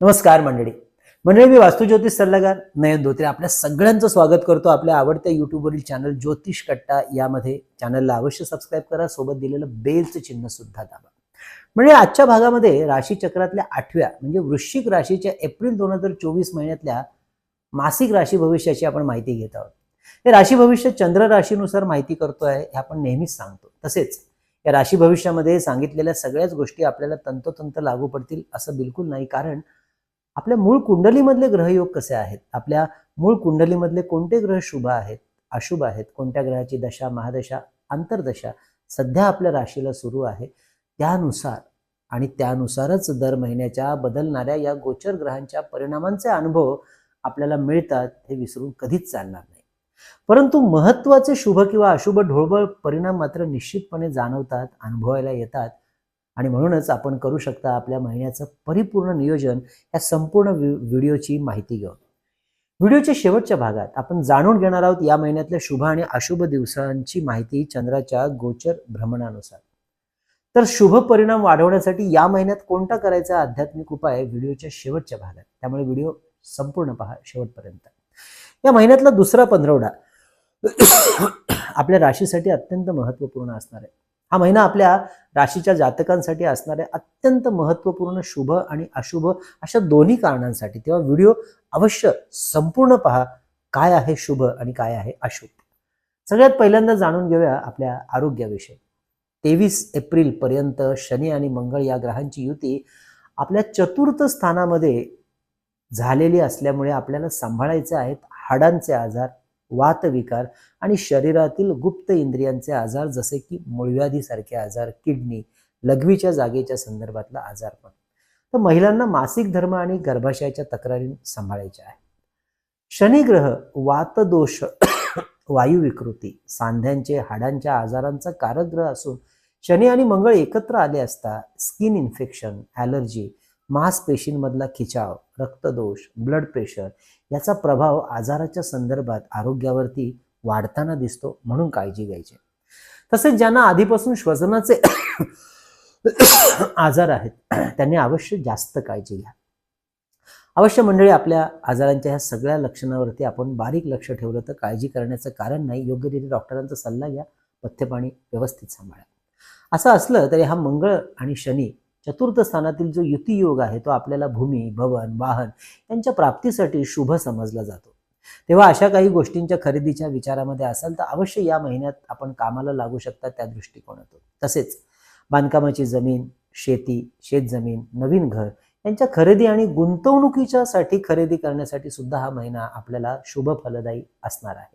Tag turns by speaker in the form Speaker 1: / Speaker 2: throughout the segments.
Speaker 1: नमस्कार मंडळी. मंडळी मी वास्तुज्योतिष सल्लागार नयन धोत्रे. आपल्या सगळ्यांचं स्वागत करतो आपल्या आवडत्या युट्यूबवरील चॅनल ज्योतिष कट्टा. यामध्ये चॅनलला अवश्य सबस्क्राईब करा. सोबत दिलेलं बेलचं चिन्ह सुद्धा दाबा. म्हणजे आजच्या भागामध्ये राशीचक्रातल्या आठव्या म्हणजे वृश्चिक राशीच्या एप्रिल दोन हजार चोवीस महिन्यातल्या मासिक राशी भविष्याची आपण माहिती घेत आहोत. हे राशी भविष्य चंद्र राशीनुसार माहिती करतोय हे आपण नेहमीच सांगतो. तसेच या राशी भविष्यामध्ये सांगितलेल्या सगळ्याच गोष्टी आपल्याला तंतोतंत लागू पडतील असं बिलकुल नाही. कारण आपल्या मूळ कुंडलीमधले ग्रहयोग कसे आहेत? आपल्या मूळ कुंडलीमधले कोणते ग्रह शुभ आहेत अशुभ आहेत? कोणत्या ग्रहाची दशा महादशा आंतरदशा सध्या आपल्या राशीला सुरू आहे? त्यानुसार आणि त्यानुसारच दर महिन्याच्या बदलणाऱ्या या गोचर ग्रहांच्या परिणामांचे अनुभव आपल्याला मिळतात हे विसरून कधीच चालणार नाही. परंतु महत्त्वाचे शुभ किंवा अशुभ ढोळबळ परिणाम मात्र निश्चितपणे जाणवतात अनुभवायला येतात आणि म्हणूनच आपण करू शकता आपल्या महिन्याचं परिपूर्ण नियोजन या संपूर्ण व्हिडिओची माहिती घेऊन. व्हिडिओच्या शेवटच्या भागात आपण जाणून घेणार आहोत या महिन्यातल्या शुभ आणि अशुभ दिवसांची माहिती चंद्राच्या गोचर भ्रमणानुसार. तर शुभ परिणाम वाढवण्यासाठी या महिन्यात कोणता करायचा आध्यात्मिक उपाय व्हिडिओच्या शेवटच्या भागात? त्यामुळे व्हिडिओ संपूर्ण पहा शेवटपर्यंत. या महिन्यातला दुसरा पंधरवडा आपल्या राशीसाठी अत्यंत महत्त्वपूर्ण असणार आहे. हा महिना आपल्या राशीच्या जातकांसाठी असणाऱ्या अत्यंत महत्त्वपूर्ण शुभ आणि अशुभ अशा दोन्ही कारणांसाठी. तेव्हा व्हिडिओ अवश्य संपूर्ण पहा काय आहे शुभ आणि काय आहे अशुभ. सगळ्यात पहिल्यांदा जाणून घेऊया आपल्या आरोग्याविषयी. तेवीस एप्रिल पर्यंत शनी आणि मंगळ या ग्रहांची युती आपल्या चतुर्थ स्थानामध्ये झालेली असल्यामुळे आपल्याला सांभाळायचे आहेत हाडांचे आजार वातविकार आणि शरीरातील गुप्त इंद्रियांचे आजार जसे की मूळव्याधीसारखे आजार किडनी लघवीच्या जागेच्या संदर्भातला आजार पण. तर महिलांना मासिक धर्म आणि गर्भाशयाच्या तक्रारी सांभाळायच्या आहे शनिग्रह वातदोष वायू विकृती सांध्यांचे हाडांच्या आजारांचा कारक ग्रह असून शनी आणि मंगळ एकत्र आले असता स्किन इन्फेक्शन ॲलर्जी मांसपेशींमधला खिचाव रक्तदोष ब्लड प्रेशर याचा प्रभाव आजाराच्या संदर्भात आरोग्यावरती वाढताना दिसतो म्हणून काळजी घ्यायची. तसेच ज्यांना आधीपासून श्वसनाचे आजार आहेत त्यांनी अवश्य जास्त काळजी घ्या. अवश्य मंडळी आपल्या आजारांच्या ह्या सगळ्या लक्षणावरती आपण बारीक लक्ष ठेवलं तर काळजी करण्याचं कारण नाही. योग्य रीती डॉक्टरांचा सल्ला घ्या. पथ्यपाणी व्यवस्थित सांभाळा. असं असलं तरी हा मंगळ आणि शनी चतुर्थ स्थानातील जो युती योग आहे तो आपल्याला भूमी भवन वाहन यांच्या प्राप्तीसाठी शुभ समजला जातो. तेव्हा अशा काही गोष्टींच्या खरेदीच्या विचारामध्ये असाल तर अवश्य या महिन्यात आपण कामाला लागू शकता त्या दृष्टिकोनातून. तसेच बांधकामाची जमीन शेती शेतजमीन नवीन घर यांच्या खरेदी आणि गुंतवणुकीच्या साठी खरेदी करण्यासाठी सुद्धा हा महिना आपल्याला शुभ फलदायी असणार आहे.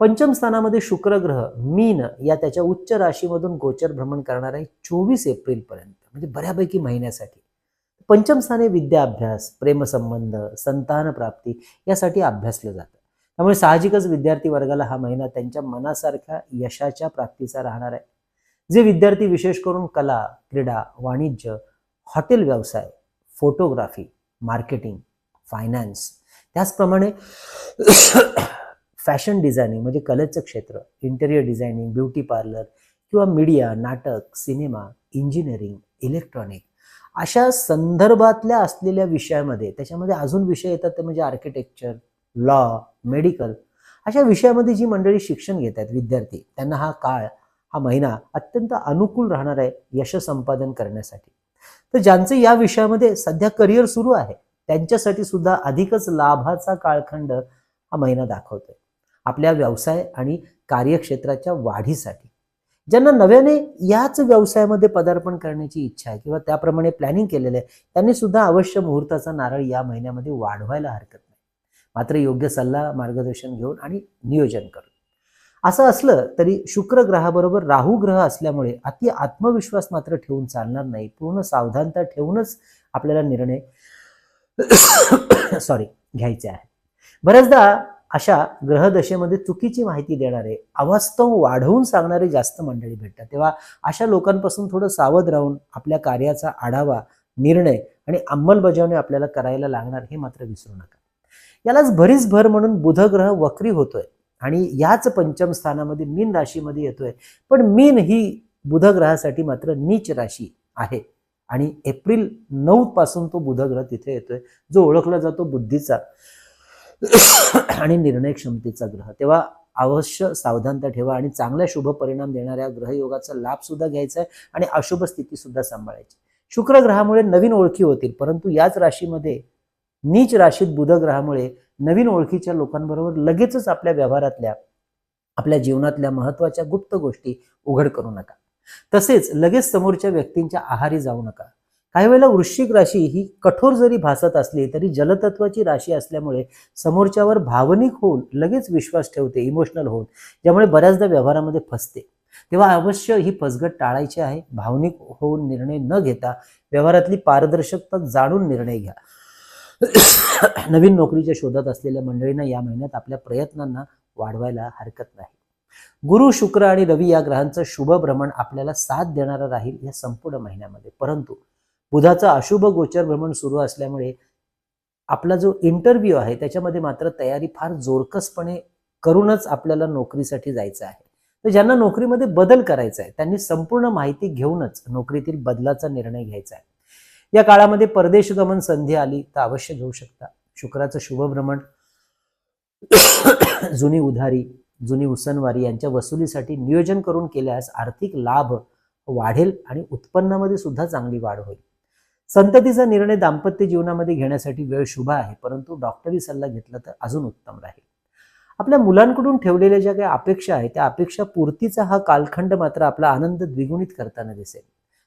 Speaker 1: पंचम स्थानामध्ये शुक्रग्रह मीन या त्याच्या उच्च राशीमधून गोचर भ्रमण करणार आहे चोवीस एप्रिलपर्यंत म्हणजे बऱ्यापैकी महिन्यासाठी. पंचम स्थाने विद्याभ्यास प्रेमसंबंध संतान प्राप्ती यासाठी अभ्यासलं जातं. त्यामुळे साहजिकच विद्यार्थी वर्गाला हा महिना त्यांच्या मनासारख्या यशाच्या प्राप्तीचा राहणार आहे. जे विद्यार्थी विशेष करून कला क्रीडा वाणिज्य हॉटेल व्यवसाय फोटोग्राफी मार्केटिंग फायनान्स त्याचप्रमाणे फॅशन डिझायनिंग म्हणजे कलेचं क्षेत्र इंटेरियर डिझायनिंग ब्युटी पार्लर किंवा मीडिया नाटक सिनेमा इंजिनिअरिंग इलेक्ट्रॉनिक अशा संदर्भातल्या असलेल्या विषयामध्ये त्याच्यामध्ये अजून विषय येतात ते म्हणजे आर्किटेक्चर लॉ मेडिकल अशा विषयामध्ये जी मंडळी शिक्षण घेत आहेत विद्यार्थी त्यांना हा काळ हा महिना अत्यंत अनुकूल राहणार आहे यश संपादन करण्यासाठी. तर ज्यांचे या विषयामध्ये सध्या करिअर सुरू आहे त्यांच्यासाठी सुद्धा अधिकच लाभाचा काळखंड हा महिना दाखवतोय. आपल्या व्यवसाय आणि कार्यक्षेत्राच्या वाढीसाठी. ज्यांना नव्याने याच व्यवसायामध्ये पदार्पण करण्याची इच्छा आहे किंवा त्याप्रमाणे प्लॅनिंग केलेलं आहे त्यांनी सुद्धा अवश्य मुहूर्ताचा नारळ या महिन्यामध्ये वाढवायला हरकत नाही. मात्र योग्य सल्ला मार्गदर्शन घेऊन आणि नियोजन करून. असं असलं तरी शुक्र ग्रहाबरोबर राहू ग्रह असल्यामुळे अति आत्मविश्वास मात्र ठेवून चालणार नाही. पूर्ण सावधानता ठेवूनच आपल्याला निर्णय सॉरी घ्यायचे आहे. बऱ्याचदा अशा ग्रहदशेमध्ये चुकीची माहिती देणारे अवास्तव वाढवून सांगणारे जास्त मंडळी भेटतात. तेव्हा अशा लोकांपासून थोडं सावध राहून आपल्या कार्याचा आढावा निर्णय आणि अंमलबजावणी आपल्याला करायला लागणार हे मात्र विसरू नका. यालाच भरीच भर म्हणून बुध ग्रह वक्री होतोय आणि याच पंचम स्थानामध्ये मीन राशीमध्ये येतोय. पण मीन ही बुध ग्रहासाठी मात्र नीच राशी आहे आणि एप्रिल नऊ पासून तो बुध ग्रह तिथे येतोय. जो ओळखला जातो बुद्धीचा. आणि निर्णय क्षमतेचा ग्रह. तेव्हा अवश्य सावधानता ठेवा आणि चांगल्या शुभ परिणाम देणाऱ्या ग्रहयोगाचा लाभ सुद्धा घ्यायचा आहे आणि अशुभ स्थिती सुद्धा सांभाळायची. शुक्र ग्रहामुळे नवीन ओळखी होतील परंतु याच राशीमध्ये नीच राशीत बुध ग्रहामुळे नवीन ओळखीच्या लोकांबरोबर लगेचच आपल्या व्यवहारातल्या आपल्या जीवनातल्या महत्त्वाच्या गुप्त गोष्टी उघड करू नका. तसेच लगेच समोरच्या व्यक्तींच्या आहारी जाऊ नका. काही वेळेला वृश्चिक राशी ही कठोर जरी भासत असली तरी जलतत्वाची राशी असल्यामुळे समोरच्यावर भावनिक होऊन लगेच विश्वास ठेवते इमोशनल होऊन ज्यामुळे बऱ्याचदा व्यवहारामध्ये फसते. तेव्हा अवश्य ही फसगत टाळायची आहे भावनिक होऊन निर्णय न घेता व्यवहारातली पारदर्शकता जाणून निर्णय घ्या. नवीन नोकरीच्या शोधात असलेल्या मंडळींना या महिन्यात आपल्या प्रयत्नांना वाढवायला हरकत नाही. गुरु शुक्र आणि रवी या ग्रहांचं शुभ भ्रमण आपल्याला साथ देणारं राहील या संपूर्ण महिन्यामध्ये. परंतु बुधाचं अशुभ गोचर भ्रमण सुरू असल्यामुळे आपला जो इंटरव्ह्यू आहे त्याच्यामध्ये मात्र तयारी फार जोरकसपणे करूनच आपल्याला नोकरीसाठी जायचं आहे. तर ज्यांना नोकरीमध्ये बदल करायचा आहे त्यांनी संपूर्ण माहिती घेऊनच नोकरीतील बदलाचा निर्णय घ्यायचा आहे. या काळामध्ये परदेश गमन संधी आली तर अवश्य घेऊ शकता. शुक्राचं शुभ भ्रमण जुनी उधारी जुनी उसनवारी यांच्या वसुलीसाठी नियोजन करून केल्यास आर्थिक लाभ वाढेल आणि उत्पन्नामध्ये सुद्धा चांगली वाढ होईल. संततीचा निर्णय दाम्पत्य जीवनामध्ये घेण्यासाठी वेळ शुभ आहे परंतु डॉक्टरी सल्ला घेतला तर अजून उत्तम राहील. आपल्या मुलांकडून ठेवलेल्या ज्या काही अपेक्षा आहेत त्या अपेक्षा पूर्तीचा हा कालखंड मात्र आपला आनंद द्विगुणित करताना दिसेल.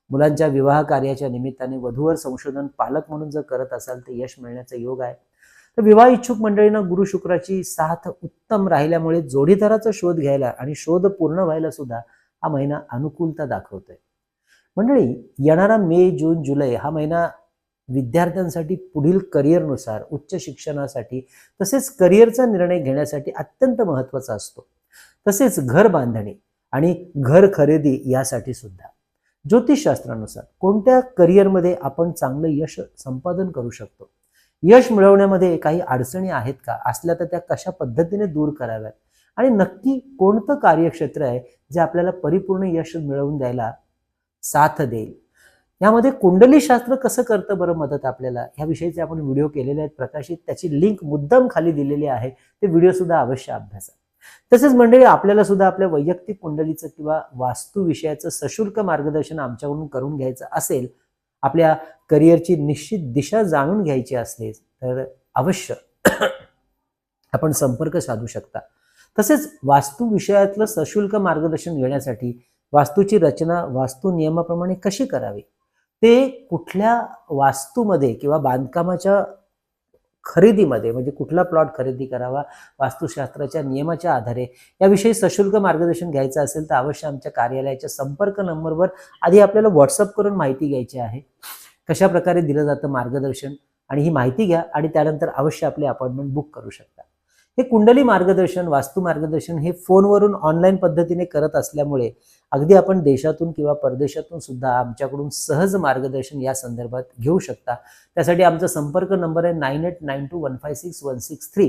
Speaker 1: मुलांच्या विवाह कार्याच्या निमित्ताने वधूवर संशोधन पालक म्हणून जर करत असाल तर यश मिळण्याचा योग आहे. तर विवाह इच्छुक मंडळीनं गुरु शुक्राची साथ उत्तम राहिल्यामुळे जोडीदाराचा शोध घ्यायला आणि शोध पूर्ण व्हायला सुद्धा हा महिना अनुकूलता दाखवतोय. मंडळी येणारा मे जून जुलै हा महिना विद्यार्थ्यांसाठी पुढील करिअरनुसार उच्च शिक्षणासाठी तसेच करिअरचा निर्णय घेण्यासाठी अत्यंत महत्त्वाचा असतो. तसेच घर बांधणी आणि घर खरेदी यासाठी सुद्धा. ज्योतिषशास्त्रानुसार कोणत्या करिअरमध्ये आपण चांगलं यश संपादन करू शकतो? यश मिळवण्यामध्ये काही अडचणी आहेत का? असल्या तर त्या कशा पद्धतीने दूर कराव्यात? आणि नक्की कोणतं कार्यक्षेत्र आहे जे आपल्याला परिपूर्ण यश मिळवून द्यायला साथ देईल. यामध्ये कुंडली शास्त्र कसं करतं बरं मदत आपल्याला? ह्याविषयीचे आपण व्हिडिओ केलेले आहेत प्रकाशित त्याची लिंक मुद्दाम खाली दिलेली आहे. ते व्हिडिओ सुद्धा अवश्य अभ्यासा. तसेच मंडळी आपल्याला सुद्धा आपल्या वैयक्तिक कुंडलीचं किंवा वास्तू विषयाचं सशुल्क मार्गदर्शन आमच्याकडून करून घ्यायचं असेल आपल्या करिअरची निश्चित दिशा जाणून घ्यायची असले तर अवश्य आपण संपर्क साधू शकता. तसेच वास्तू विषयातलं सशुल्क मार्गदर्शन घेण्यासाठी वास्तूची रचना वास्तू नियमाप्रमाणे कशी करावी? ते कुठल्या वास्तूमध्ये किंवा बांधकामाच्या खरेदीमध्ये म्हणजे कुठला प्लॉट खरेदी करावा वास्तुशास्त्राच्या नियमाच्या आधारे याविषयी सशुल्क मार्गदर्शन घ्यायचं असेल तर अवश्य आमच्या कार्यालयाच्या संपर्क नंबरवर आधी आपल्याला व्हॉट्सअप करून माहिती घ्यायची आहे. कशा प्रकारे दिलं जातं मार्गदर्शन आणि ही माहिती घ्या आणि त्यानंतर अवश्य आपली अपॉइंटमेंट बुक करू शकता. हे कुंडली मार्गदर्शन वास्तू मार्गदर्शन हे फोनवरून ऑनलाईन पद्धतीने करत असल्यामुळे अगदी आपण देशातून किंवा परदेशातून सुद्धा आमच्याकडून सहज मार्गदर्शन या संदर्भात घेऊ शकता. त्यासाठी आमचा संपर्क नंबर आहे nine eight nine two one five six one six three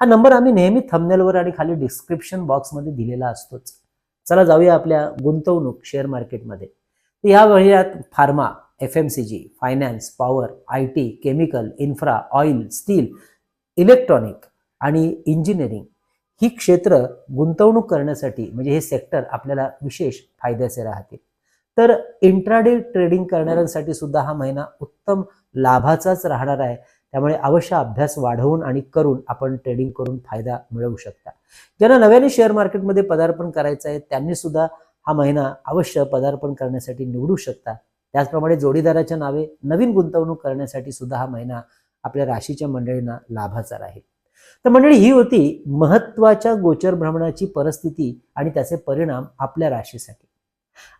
Speaker 1: हा नंबर आम्ही नेहमी थंबनेलवर आणि खाली डिस्क्रिप्शन बॉक्समध्ये दिलेला असतोच. चला जाऊया आपल्या गुंतवणूक शेअर मार्केटमध्ये या वयात pharma F M C G finance power I T chemical infra oil steel electronic आणि इंजिनिअरिंग ही क्षेत्र गुंतवणूक करण्यासाठी म्हणजे हे सेक्टर आपल्याला विशेष फायद्याचे राहतील. तर इंट्राडे ट्रेडिंग करणाऱ्यांसाठी सुद्धा हा महिना उत्तम लाभाचाच राहणार आहे. त्यामुळे अवश्य अभ्यास वाढवून आणि करून आपण ट्रेडिंग करून फायदा मिळवू शकता. ज्यांना नव्याने शेअर मार्केटमध्ये पदार्पण करायचं आहे त्यांनी सुद्धा हा महिना अवश्य पदार्पण करण्यासाठी निवडू शकता. त्याचप्रमाणे जोडीदाराच्या नावे नवीन गुंतवणूक करण्यासाठी सुद्धा हा महिना आपल्या राशीच्या मंडळींना लाभाचा राहील. तर मंडळी ही होती महत्त्वाच्या गोचर भ्रमणाची परिस्थिती आणि त्याचे परिणाम आपल्या राशीसाठी.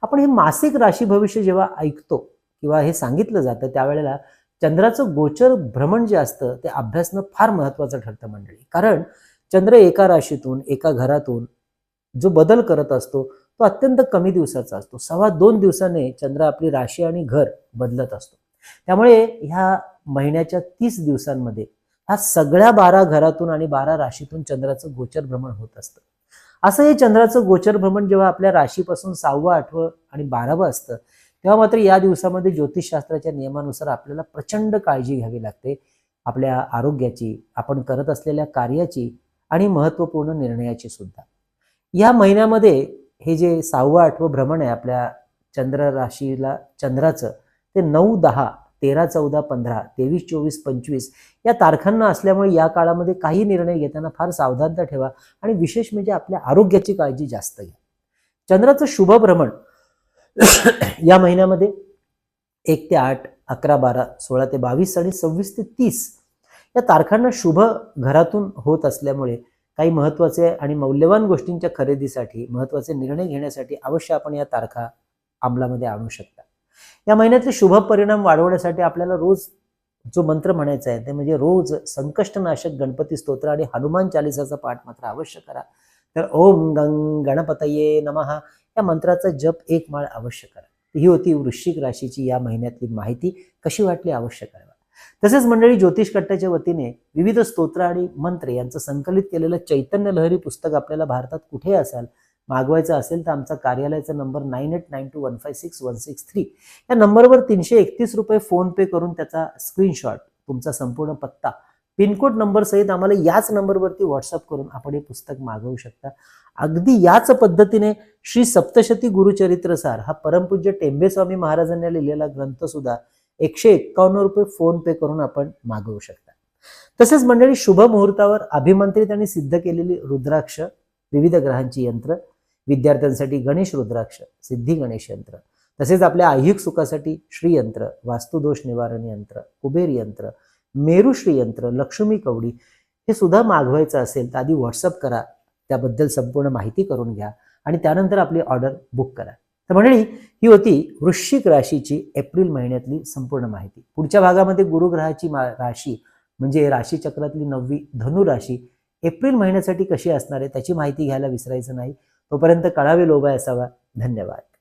Speaker 1: आपण हे मासिक राशी भविष्य जेव्हा ऐकतो किंवा हे सांगितलं जातं त्यावेळेला चंद्राचं गोचर भ्रमण जे असतं ते अभ्यासणं फार महत्वाचं ठरतं मंडळी. कारण चंद्र एका राशीतून एका घरातून जो बदल करत असतो तो अत्यंत कमी दिवसाचा असतो. सव्वा दोन दिवसाने चंद्र आपली राशी आणि घर बदलत असतो. त्यामुळे ह्या महिन्याच्या तीस दिवसांमध्ये ह्या सगळ्या बारा घरातून आणि बारा राशीतून चंद्राचं गोचर भ्रमण होत असतं. असं हे चंद्राचं गोचर भ्रमण जेव्हा आपल्या राशीपासून सहावं आठवं आणि बारावं असतं तेव्हा मात्र या दिवसामध्ये ज्योतिषशास्त्राच्या नियमानुसार आपल्याला प्रचंड काळजी घ्यावी लागते. आपल्या आरोग्याची आपण करत असलेल्या कार्याची आणि महत्त्वपूर्ण निर्णयाची सुद्धा. या महिन्यामध्ये हे जे सहावं आठवं भ्रमण आहे आपल्या चंद्र राशीला चंद्राचं ते नऊ दहा तेरा चौदा पंधरा तेवीस चोवीस पंचवीस या तारखांना असल्यामुळे या काळामध्ये काही निर्णय घेताना फार सावधानता ठेवा आणि विशेष म्हणजे आपल्या आरोग्याची काळजी जास्त घ्या. चंद्राचं शुभ भ्रमण या महिन्यामध्ये एक ते आठ अकरा बारा सोळा ते बावीस आणि सव्वीस ते तीस या तारखांना शुभ घरातून होत असल्यामुळे काही महत्त्वाचे आणि मौल्यवान गोष्टींच्या खरेदीसाठी महत्त्वाचे निर्णय घेण्यासाठी अवश्य आपण या तारखा अंमलामध्ये आणू शकता. या महिन्यातले शुभ परिणाम वाढवण्यासाठी आपल्याला रोज जो मंत्र म्हणायचा आहे ते म्हणजे रोज संकष्टनाशक गणपती स्तोत्र आणि हनुमान चालिसाचा पाठ मात्र अवश्य करा. तर ओम गंग गणपतये नमः. या मंत्राचा जप एक माळ अवश्य करा. ही होती वृश्चिक राशीची या महिन्यातली माहिती. कशी वाटली अवश्य करा तसेच मंडळी ज्योतिष कट्ट्याच्या वतीने विविध स्तोत्र आणि मंत्र यांचं संकलित केलेलं चैतन्य लहरी पुस्तक आपल्याला भारतात कुठे असाल मागवायचं असेल तर आमचा कार्यालयाचा number nine eight nine two one five six one six three या नंबरवर तीनशे एकतीस रुपये फोन पे करून त्याचा स्क्रीनशॉट तुमचा संपूर्ण पत्ता पिनकोड नंबर सहित आम्हाला याच नंबरवरती व्हॉट्सअप करून आपण हे पुस्तक मागवू शकता. अगदी याच पद्धतीने श्री सप्तशती गुरुचरित्रसार हा परमपूज्य टेंबेस्वामी महाराजांनी लिहिलेला ग्रंथ सुद्धा एकशे एक्कावन्न रुपये फोन पे करून आपण मागवू शकता. तसेच मंडळी शुभ मुहूर्तावर अभिमंत्रित आणि सिद्ध केलेली रुद्राक्ष विविध ग्रहांची यंत्र विद्यार्थ्यांसाठी गणेश रुद्राक्ष सिद्धी गणेश यंत्र तसेच आपल्या ऐहिक सुखासाठी श्रीयंत्र वास्तुदोष निवारण यंत्र कुबेर यंत्र मेरू श्रीयंत्र लक्ष्मी कवडी हे सुद्धा मागवायचं असेल तर आधी व्हॉट्सअप करा. त्याबद्दल संपूर्ण माहिती करून घ्या आणि त्यानंतर आपली ऑर्डर बुक करा. तर मंडळी ही होती वृश्चिक राशीची एप्रिल महिन्यातली संपूर्ण माहिती. पुढच्या भागामध्ये गुरुग्रहाची मा राशी म्हणजे राशीचक्रातली नववी धनु राशी एप्रिल महिन्यासाठी कशी असणार आहे त्याची माहिती घ्यायला विसरायचं नाही. तोपर्यंत कळावे लोबाय असावा. धन्यवाद.